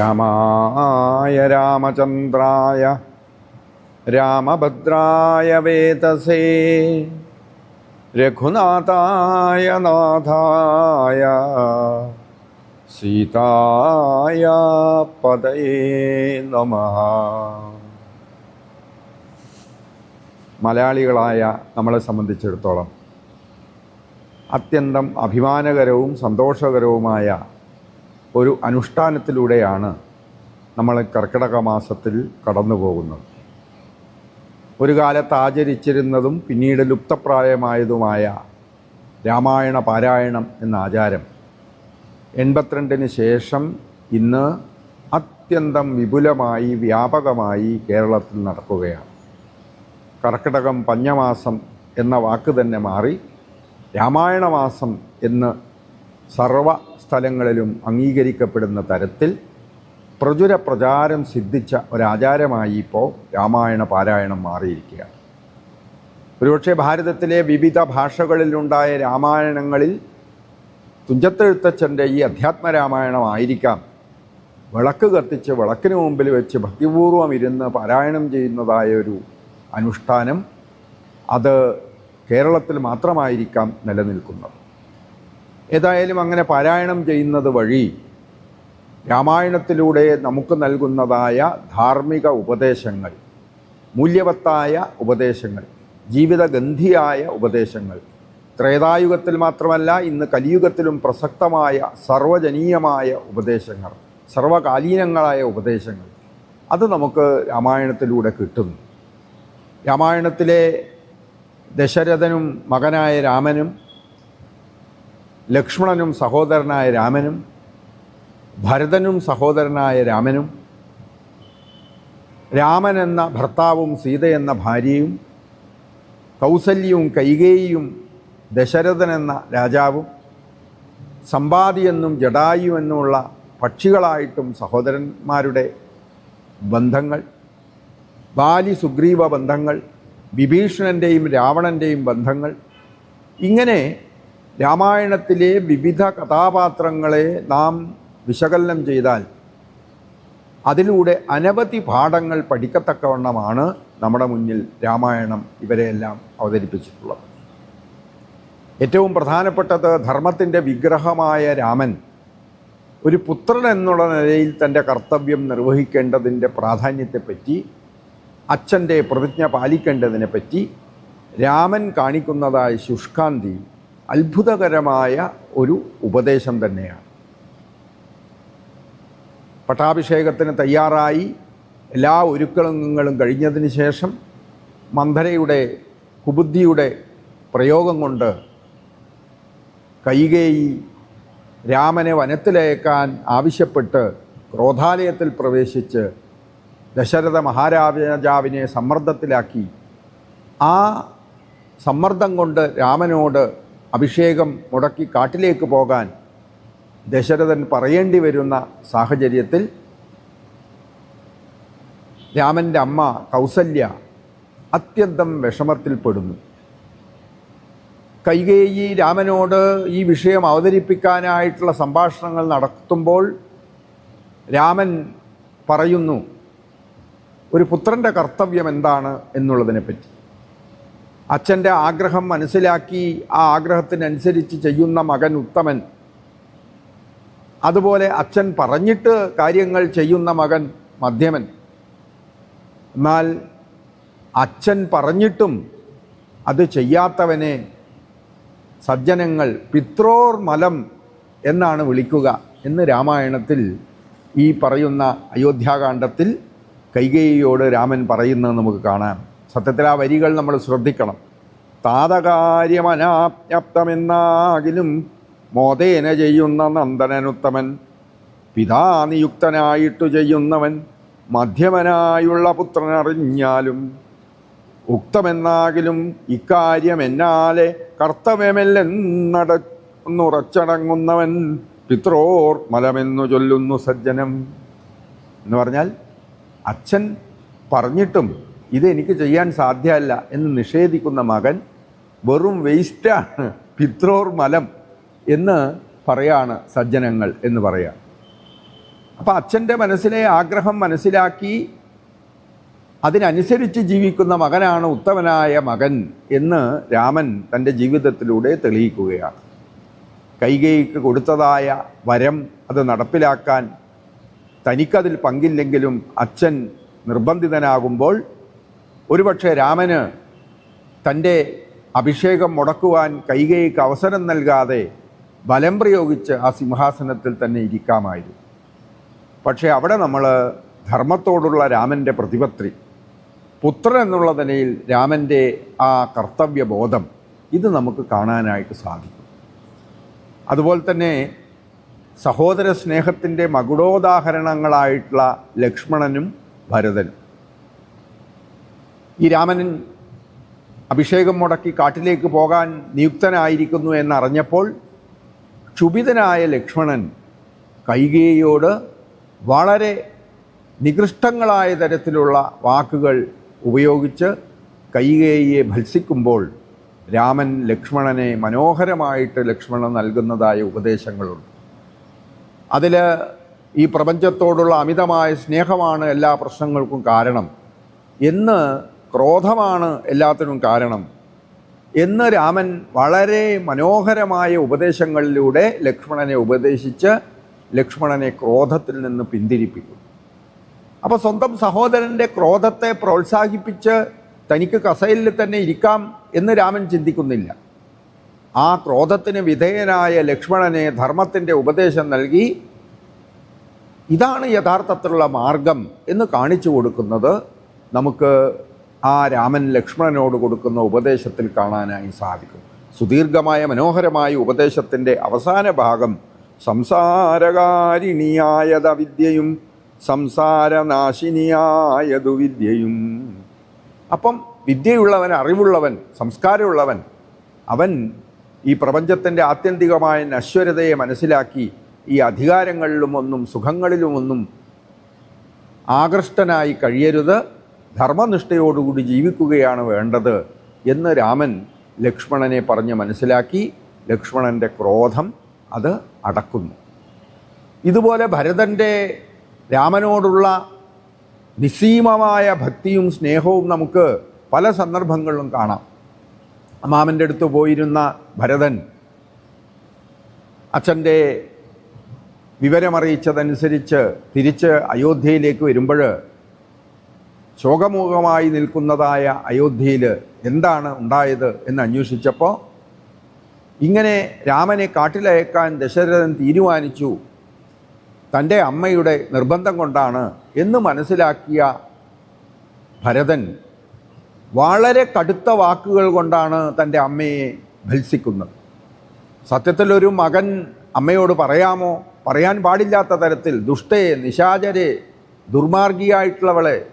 രാമായ രാമചന്ദ്രായ രാമഭദ്രായ വേതസേ രഘുനാഥായ നാഥായ സീതായ പദയേ നമ മലയാളികളായ നമ്മളെ സംബന്ധിച്ചിടത്തോളം അത്യന്തം അഭിമാനകരവും സന്തോഷകരവുമായ ഒരു അനുഷ്ഠാനത്തിലൂടെയാണ് നമ്മൾ കർക്കിടക മാസത്തിൽ കടന്നു പോകുന്നത്. ഒരു കാലത്ത് ആചരിച്ചിരുന്നതും പിന്നീട് ലുപ്തപ്രായമായതുമായ രാമായണ പാരായണം എന്ന ആചാരം എൺപത്തിരണ്ടിന് ശേഷം ഇന്ന് അത്യന്തം വിപുലമായി വ്യാപകമായി കേരളത്തിൽ നടക്കുകയാണ്. കർക്കിടകം പഞ്ഞമാസം എന്ന വാക്ക് തന്നെ മാറി രാമായണമാസം എന്ന് സർവ സ്ഥലങ്ങളിലും അംഗീകരിക്കപ്പെടുന്ന തരത്തിൽ പ്രചുര പ്രചാരം സിദ്ധിച്ച ഒരാചാരമായി ഇപ്പോൾ രാമായണ പാരായണം മാറിയിരിക്കുകയാണ്. ഒരുപക്ഷെ ഭാരതത്തിലെ വിവിധ ഭാഷകളിലുണ്ടായ രാമായണങ്ങളിൽ തുഞ്ചത്തെഴുത്തച്ഛന്റെ ഈ അധ്യാത്മ രാമായണമായിരിക്കാം വിളക്ക് കത്തിച്ച് വിളക്കിന് മുമ്പിൽ വെച്ച് ഭക്തിപൂർവം ഇരുന്ന് പാരായണം ചെയ്യുന്നതായ ഒരു അനുഷ്ഠാനം അത് കേരളത്തിൽ മാത്രമായിരിക്കാം നിലനിൽക്കുന്നത്. ഏതായാലും അങ്ങനെ പാരായണം ചെയ്യുന്നത് വഴി രാമായണത്തിലൂടെ നമുക്ക് നൽകുന്നതായ ധാർമ്മിക ഉപദേശങ്ങൾ മൂല്യവത്തായ ഉപദേശങ്ങൾ ജീവിതഗന്ധിയായ ഉപദേശങ്ങൾ ത്രേതായുഗത്തിൽ മാത്രമല്ല ഇന്ന് കലിയുഗത്തിലും പ്രസക്തമായ സർവജനീയമായ ഉപദേശങ്ങൾ സർവകാലീനങ്ങളായ ഉപദേശങ്ങൾ അത് നമുക്ക് രാമായണത്തിലൂടെ കിട്ടുന്നു. രാമായണത്തിലെ ദശരഥനും മകനായ രാമനും ലക്ഷ്മണനും സഹോദരനായ രാമനും ഭരതനും സഹോദരനായ രാമനും രാമൻ എന്ന ഭർത്താവും സീത എന്ന ഭാര്യയും കൗസല്യവും കൈകേയിയും ദശരഥൻ എന്ന രാജാവും സമ്പാദിയെന്നും ജഡായു എന്നുമുള്ള പക്ഷികളായിട്ടും സഹോദരന്മാരുടെ ബന്ധങ്ങൾ ബാലി സുഗ്രീവ ബന്ധങ്ങൾ വിഭീഷണന്റെയും രാവണന്റെയും ബന്ധങ്ങൾ ഇങ്ങനെ രാമായണത്തിലെ വിവിധ കഥാപാത്രങ്ങളെ നാം വിശകലനം ചെയ്താൽ അതിലൂടെ അനവധി പാഠങ്ങൾ പഠിക്കത്തക്കവണ്ണമാണ് നമ്മുടെ മുന്നിൽ രാമായണം ഇവരെയെല്ലാം അവതരിപ്പിച്ചിട്ടുള്ളത്. ഏറ്റവും പ്രധാനപ്പെട്ടത് ധർമ്മത്തിന്റെ വിഗ്രഹമായ രാമൻ ഒരു പുത്രൻ എന്നുള്ള നിലയിൽ തന്റെ കർത്തവ്യം നിർവഹിക്കേണ്ടതിന്റെ പ്രാധാന്യത്തെപ്പറ്റി അച്ഛന്റെ പ്രതിജ്ഞ പാലിക്കേണ്ടതിനെപ്പറ്റി രാമൻ കാണിക്കുന്നതായ ശുഷ്കാന്തി അത്ഭുതകരമായ ഒരു ഉപദേശം തന്നെയാണ്. പട്ടാഭിഷേകത്തിന് തയ്യാറായി എല്ലാ ഒരുക്കങ്ങളും കഴിഞ്ഞതിന് ശേഷം മന്ധരയുടെ കുബുദ്ധിയുടെ പ്രയോഗം കൊണ്ട് കൈകേയി രാമനെ വനത്തിലയക്കാൻ ആവശ്യപ്പെട്ട് ക്രോധാലയത്തിൽ പ്രവേശിച്ച് ദശരഥ മഹാരാജാവിനെ സമ്മർദ്ദത്തിലാക്കി. ആ സമ്മർദ്ദം കൊണ്ട് രാമനോട് അഭിഷേകം മുടക്കി കാട്ടിലേക്ക് പോകാൻ ദശരഥൻ പറയേണ്ടി വരുന്ന സാഹചര്യത്തിൽ രാമന്റെ അമ്മ കൗസല്യ അത്യന്തം വിഷമത്തിൽപ്പെടുന്നു കൈകേയി രാമനോട് ഈ വിഷയം അവതരിപ്പിക്കാനായിട്ടുള്ള സംഭാഷണങ്ങൾ നടത്തുമ്പോൾ രാമൻ പറയുന്നു ഒരു പുത്രന്റെ കർത്തവ്യം എന്താണ് എന്നുള്ളതിനെപ്പറ്റി? അച്ഛന്റെ ആഗ്രഹം മനസ്സിലാക്കി ആ ആഗ്രഹത്തിനനുസരിച്ച് ചെയ്യുന്ന മകൻ ഉത്തമൻ. അതുപോലെ അച്ഛൻ പറഞ്ഞിട്ട് കാര്യങ്ങൾ ചെയ്യുന്ന മകൻ മധ്യമൻ. എന്നാൽ അച്ഛൻ പറഞ്ഞിട്ടും അത് ചെയ്യാത്തവനെ സജ്ജനങ്ങൾ പിത്രോർ മലം എന്നാണ് വിളിക്കുക എന്ന് രാമായണത്തിൽ ഈ പറയുന്ന അയോധ്യാകാന്ഡത്തിൽ കൈകേയിയോട് രാമൻ പറയുന്നത് നമുക്ക് കാണാം. സത്യത്തിൽ ആ വരികൾ നമ്മൾ ശ്രദ്ധിക്കണം. താതകാര്യമനാപ്തമെന്നാകിലും മോദേന ചെയ്യുന്ന നന്ദനനുത്തമൻ പിതാ നിയുക്തനായിട്ടു ചെയ്യുന്നവൻ മധ്യമനായുള്ള പുത്രനറിഞ്ഞാലും ഉക്തമെന്നാകിലും ഇക്കാര്യം എന്നാലെ കർത്തവ്യമെല്ലെന്നട എന്നുറച്ചടങ്ങുന്നവൻ പിത്രോർ മലമെന്നു ചൊല്ലുന്നു സജ്ജനം. എന്ന് പറഞ്ഞാൽ അച്ഛൻ പറഞ്ഞിട്ടും ഇതെനിക്ക് ചെയ്യാൻ സാധ്യമല്ല എന്ന് നിഷേധിക്കുന്ന മകൻ വെറും വേസ്റ്റാണ് പിത്രോർ മലം എന്ന് പറയാണ് സജ്ജനങ്ങൾ എന്ന് പറയാം. അപ്പം അച്ഛന്റെ മനസ്സിലെ ആഗ്രഹം മനസ്സിലാക്കി അതിനനുസരിച്ച് ജീവിക്കുന്ന മകനാണ് ഉത്തമനായ മകൻ എന്ന് രാമൻ തന്റെ ജീവിതത്തിലൂടെ തെളിയിക്കുകയാണ്. കൈകൈക്ക് കൊടുത്തതായ വരം അത് നടപ്പിലാക്കാൻ തനിക്കതിൽ പങ്കില്ലെങ്കിലും അച്ഛൻ നിർബന്ധിതനാകുമ്പോൾ ഒരുപക്ഷെ രാമന് തന്റെ അഭിഷേകം മുടക്കുവാൻ കൈകൈക്ക് അവസരം നൽകാതെ ബലം പ്രയോഗിച്ച് ആ സിംഹാസനത്തിൽ തന്നെ ഇരിക്കാമായിരുന്നു. പക്ഷേ അവിടെ നമ്മൾ ധർമ്മത്തോടുള്ള രാമന്റെ പ്രതിപത്രി പുത്രൻ എന്നുള്ള നിലയിൽ രാമന്റെ ആ കർത്തവ്യബോധം ഇത് നമുക്ക് കാണാനായിട്ട് സാധിക്കും. അതുപോലെ തന്നെ സഹോദര സ്നേഹത്തിന്റെ മകുടോദാഹരണങ്ങളായിട്ടുള്ള ലക്ഷ്മണനും ഭരതനും. ഈ രാമൻ അഭിഷേകം മുടക്കി കാട്ടിലേക്ക് പോകാൻ നിയുക്തനായിരിക്കുന്നു എന്നറിഞ്ഞപ്പോൾ ക്ഷുഭിതനായ ലക്ഷ്മണൻ കൈകേയോട് വളരെ നികൃഷ്ടങ്ങളായ തരത്തിലുള്ള വാക്കുകൾ ഉപയോഗിച്ച് കൈകേയിയെ ഭത്സിക്കുമ്പോൾ രാമൻ ലക്ഷ്മണനെ മനോഹരമായിട്ട് ലക്ഷ്മണൻ നൽകുന്നതായ ഉപദേശങ്ങളുണ്ട്. അതിൽ ഈ പ്രപഞ്ചത്തോടുള്ള അമിതമായ സ്നേഹമാണ് എല്ലാ പ്രശ്നങ്ങൾക്കും കാരണം എന്ന് ക്രോധമാണ് എല്ലാത്തിനും കാരണം. എന്ന് രാമൻ വളരെ മനോഹരമായ ഉപദേശങ്ങളിലൂടെ ലക്ഷ്മണനെ ഉപദേശിച്ച് ലക്ഷ്മണനെ ക്രോധത്തിൽ നിന്ന് പിന്തിരിപ്പിക്കും. അപ്പോൾ സ്വന്തം സഹോദരന്റെ ക്രോധത്തെ പ്രോത്സാഹിപ്പിച്ച് തനിക്ക് കസയിൽ തന്നെ ഇരിക്കാം എന്ന് രാമൻ ചിന്തിക്കുന്നില്ല. ആ ക്രോധത്തിന് വിധേയനായ ലക്ഷ്മണനെ ധർമ്മത്തിന്റെ ഉപദേശം നൽകി ഇതാണ് യഥാർത്ഥത്തിലുള്ള മാർഗം എന്ന് കാണിച്ചു കൊടുക്കുന്നത് നമുക്ക് ആ രാമൻ ലക്ഷ്മണനോട് കൊടുക്കുന്ന ഉപദേശത്തിൽ കാണാനായി സാധിക്കും. സുദീർഘമായ മനോഹരമായ ഉപദേശത്തിന്റെ അവസാന ഭാഗം സംസാരകാരിണിയായത വിദ്യയും സംസാരനാശിനിയായതു വിദ്യയും. അപ്പം വിദ്യയുള്ളവൻ അറിവുള്ളവൻ സംസ്കാരമുള്ളവൻ അവൻ ഈ പ്രപഞ്ചത്തിന്റെ ആത്യന്തികമായ നശ്വരതയെ മനസ്സിലാക്കി ഈ അധികാരങ്ങളിലുമൊന്നും സുഖങ്ങളിലുമൊന്നും ആകൃഷ്ടനായി കഴിയരുത്. ധർമ്മനിഷ്ഠയോടുകൂടി ജീവിക്കുകയാണ് വേണ്ടത് എന്ന് രാമൻ ലക്ഷ്മണനെ പറഞ്ഞ് മനസ്സിലാക്കി. ലക്ഷ്മണന്റെ ക്രോധം അത് അടക്കുന്നു. ഇതുപോലെ ഭരതന്റെ രാമനോടുള്ള നിസ്സീമമായ ഭക്തിയും സ്നേഹവും നമുക്ക് പല സന്ദർഭങ്ങളിലും കാണാം. മാമന്റെ അടുത്ത് പോയിരുന്ന ഭരതൻ അച്ഛന്റെ വിവരമറിയിച്ചതനുസരിച്ച് തിരിച്ച് അയോധ്യയിലേക്ക് വരുമ്പോൾ ശോകമുഖമായി നിൽക്കുന്നതായ അയോധ്യയിൽ എന്താണ് ഉണ്ടായത് എന്ന് അന്വേഷിച്ചപ്പോൾ ഇങ്ങനെ രാമനെ കാട്ടിലയക്കാൻ ദശരഥൻ തീരുമാനിച്ചു. തന്റെ അമ്മയുടെ നിർബന്ധം കൊണ്ടാണ് എന്ന് മനസ്സിലാക്കിയ ഭരതൻ വളരെ കടുത്ത വാക്കുകൾ കൊണ്ടാണ് തന്റെ അമ്മയെ ഭത്സിക്കുന്നത്. സത്യത്തിലൊരു മകൻ അമ്മയോട് പറയാമോ? പറയാൻ പാടില്ലാത്ത തരത്തിൽ ദുഷ്ടയെ നിശാചരെ ദുർമാർഗിയായിട്ടുള്ളവളെ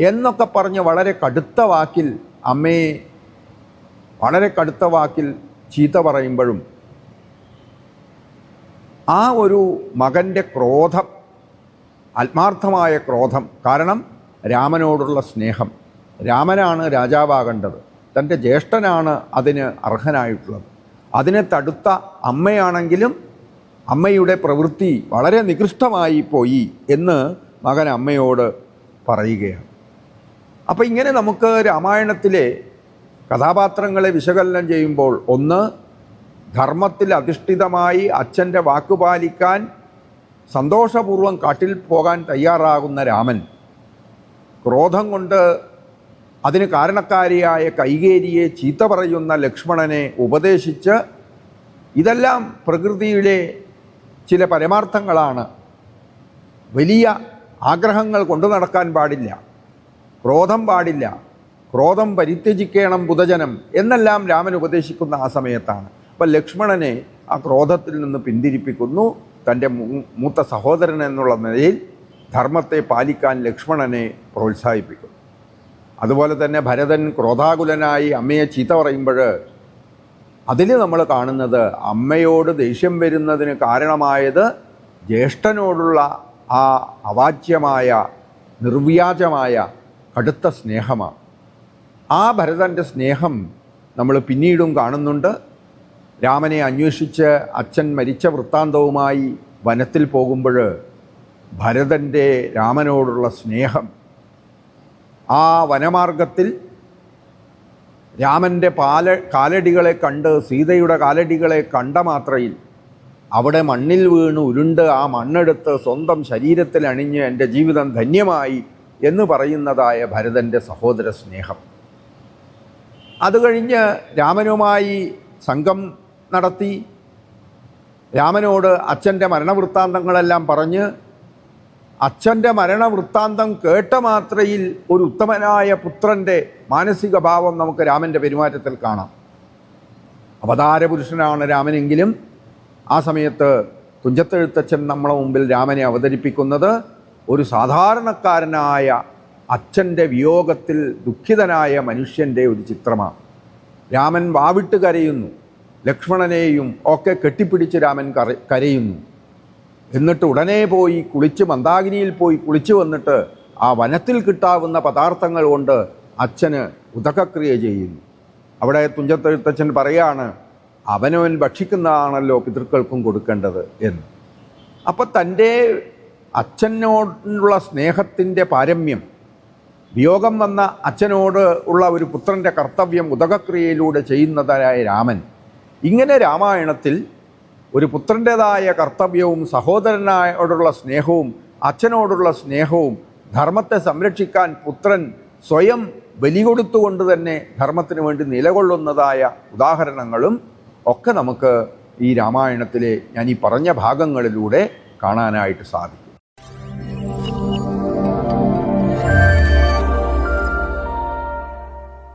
എന്നൊക്കെ പറഞ്ഞ് വളരെ കടുത്ത വാക്കിൽ അമ്മയെ വളരെ കടുത്ത വാക്കിൽ ചീത്ത പറയുമ്പോഴും ആ ഒരു മകന്റെ ക്രോധം ആത്മാർത്ഥമായ ക്രോധം കാരണം രാമനോടുള്ള സ്നേഹം. രാമനാണ് രാജാവാകേണ്ടത്. തന്റെ ജ്യേഷ്ഠനാണ് അതിന് അർഹനായിട്ടുള്ളത്. അതിനെ തടുത്ത അമ്മയാണെങ്കിലും അമ്മയുടെ പ്രവൃത്തി വളരെ നികൃഷ്ടമായി പോയി എന്ന് മകൻ അമ്മയോട് പറയുകയാണ്. അപ്പോൾ ഇങ്ങനെ നമുക്ക് രാമായണത്തിലെ കഥാപാത്രങ്ങളെ വിശകലനം ചെയ്യുമ്പോൾ ഒന്ന് ധർമ്മത്തിൽ അധിഷ്ഠിതമായി അച്ഛന്റെ വാക്കുപാലിക്കാൻ സന്തോഷപൂർവം കാട്ടിൽ പോകാൻ തയ്യാറാകുന്ന രാമൻ. ക്രോധം കൊണ്ട് അതിന് കാരണക്കാരിയായ കൈകേരിയെ ചീത്ത പറയുന്ന ലക്ഷ്മണനെ ഉപദേശിച്ച് ഇതെല്ലാം പ്രകൃതിയിലെ ചില പരമാർത്ഥങ്ങളാണ്. വലിയ ആഗ്രഹങ്ങൾ കൊണ്ടു നടക്കാൻ പാടില്ല. ക്രോധം പാടില്ല. ക്രോധം പരിത്യജിക്കണം ബുധജനം എന്നെല്ലാം രാമൻ ഉപദേശിക്കുന്ന ആ സമയത്താണ്. അപ്പം ലക്ഷ്മണനെ ആ ക്രോധത്തിൽ നിന്ന് പിന്തിരിപ്പിക്കുന്നു. തന്റെ മൂത്ത സഹോദരൻ എന്നുള്ള നിലയിൽ ധർമ്മത്തെ പാലിക്കാൻ ലക്ഷ്മണനെ പ്രോത്സാഹിപ്പിക്കുന്നു. അതുപോലെ തന്നെ ഭരതൻ ക്രോധാകുലനായി അമ്മയെ ചീത്ത പറയുമ്പോൾ അതിൽ നമ്മൾ കാണുന്നത് അമ്മയോട് ദേഷ്യം വരുന്നതിന് കാരണമായത് ജ്യേഷ്ഠനോടുള്ള ആ അവാച്യമായ നിർവ്യാജമായ കടുത്ത സ്നേഹമാണ്. ആ ഭരതന്റെ സ്നേഹം നമ്മൾ പിന്നീടും കാണുന്നുണ്ട്. രാമനെ അന്വേഷിച്ച് അച്ഛൻ മരിച്ച വൃത്താന്തവുമായി വനത്തിൽ പോകുമ്പോൾ ഭരതന്റെ രാമനോടുള്ള സ്നേഹം. ആ വനമാർഗത്തിൽ രാമന്റെ പാല കാലടികളെ കണ്ട് സീതയുടെ കാലടികളെ കണ്ട മാത്രയിൽ അവിടെ മണ്ണിൽ വീണ് ഉരുണ്ട് ആ മണ്ണെടുത്ത് സ്വന്തം ശരീരത്തിൽ അണിഞ്ഞ് എന്റെ ജീവിതം ധന്യമായി എന്ന് പറയുന്നതായ ഭരതന്റെ സഹോദര സ്നേഹം. അത് കഴിഞ്ഞ് രാമനുമായി സംഘം നടത്തി രാമനോട് അച്ഛന്റെ മരണവൃത്താന്തങ്ങളെല്ലാം പറഞ്ഞ് അച്ഛന്റെ മരണവൃത്താന്തം കേട്ട മാത്രയിൽ ഒരു ഉത്തമനായ പുത്രന്റെ മാനസിക ഭാവം നമുക്ക് രാമന്റെ പെരുമാറ്റത്തിൽ കാണാം. അവതാരപുരുഷനാണ് രാമനെങ്കിലും ആ സമയത്ത് തുഞ്ചത്തെഴുത്തച്ഛൻ നമ്മളെ മുമ്പിൽ രാമനെ അവതരിപ്പിക്കുന്നത്. ഒരു സാധാരണക്കാരനായ അച്ഛന്റെ വിയോഗത്തിൽ ദുഃഖിതനായ മനുഷ്യന്റെ ഒരു ചിത്രമാണ്. രാമൻ വാവിട്ട് കരയുന്നു. ലക്ഷ്മണനെയും ഒക്കെ കെട്ടിപ്പിടിച്ച് രാമൻ കര കരയുന്നു. എന്നിട്ട് ഉടനെ പോയി കുളിച്ച് മന്ദാകിനിയിൽ പോയി കുളിച്ചു വന്നിട്ട് ആ വനത്തിൽ കിട്ടാവുന്ന പദാർത്ഥങ്ങൾ കൊണ്ട് അച്ഛന് ഉദകക്രിയ ചെയ്യുന്നു. അവിടെ തുഞ്ചത്തെഴുത്തച്ഛൻ പറയാണ് അവനവൻ ഭക്ഷിക്കുന്നതാണല്ലോ പിതൃക്കൾക്കും കൊടുക്കേണ്ടത് എന്ന്. അപ്പം തന്റെ അച്ഛനോടുള്ള സ്നേഹത്തിന്റെ പാരമ്യം വിയോഗം വന്ന അച്ഛനോട് ഉള്ള ഒരു പുത്രന്റെ കർത്തവ്യം ഉദകക്രിയയിലൂടെ ചെയ്യുന്നതായ രാമൻ. ഇങ്ങനെ രാമായണത്തിൽ ഒരു പുത്രന്റെതായ കർത്തവ്യവും സഹോദരനോടുള്ള സ്നേഹവും അച്ഛനോടുള്ള സ്നേഹവും ധർമ്മത്തെ സംരക്ഷിക്കാൻ പുത്രൻ സ്വയം ബലി കൊടുത്തുകൊണ്ട് തന്നെ ധർമ്മത്തിന് വേണ്ടി നിലകൊള്ളുന്നതായ ഉദാഹരണങ്ങളും ഒക്കെ നമുക്ക് ഈ രാമായണത്തിലെ ഞാൻ ഈ പറഞ്ഞ ഭാഗങ്ങളിലൂടെ കാണാനായിട്ട് സാധിക്കും.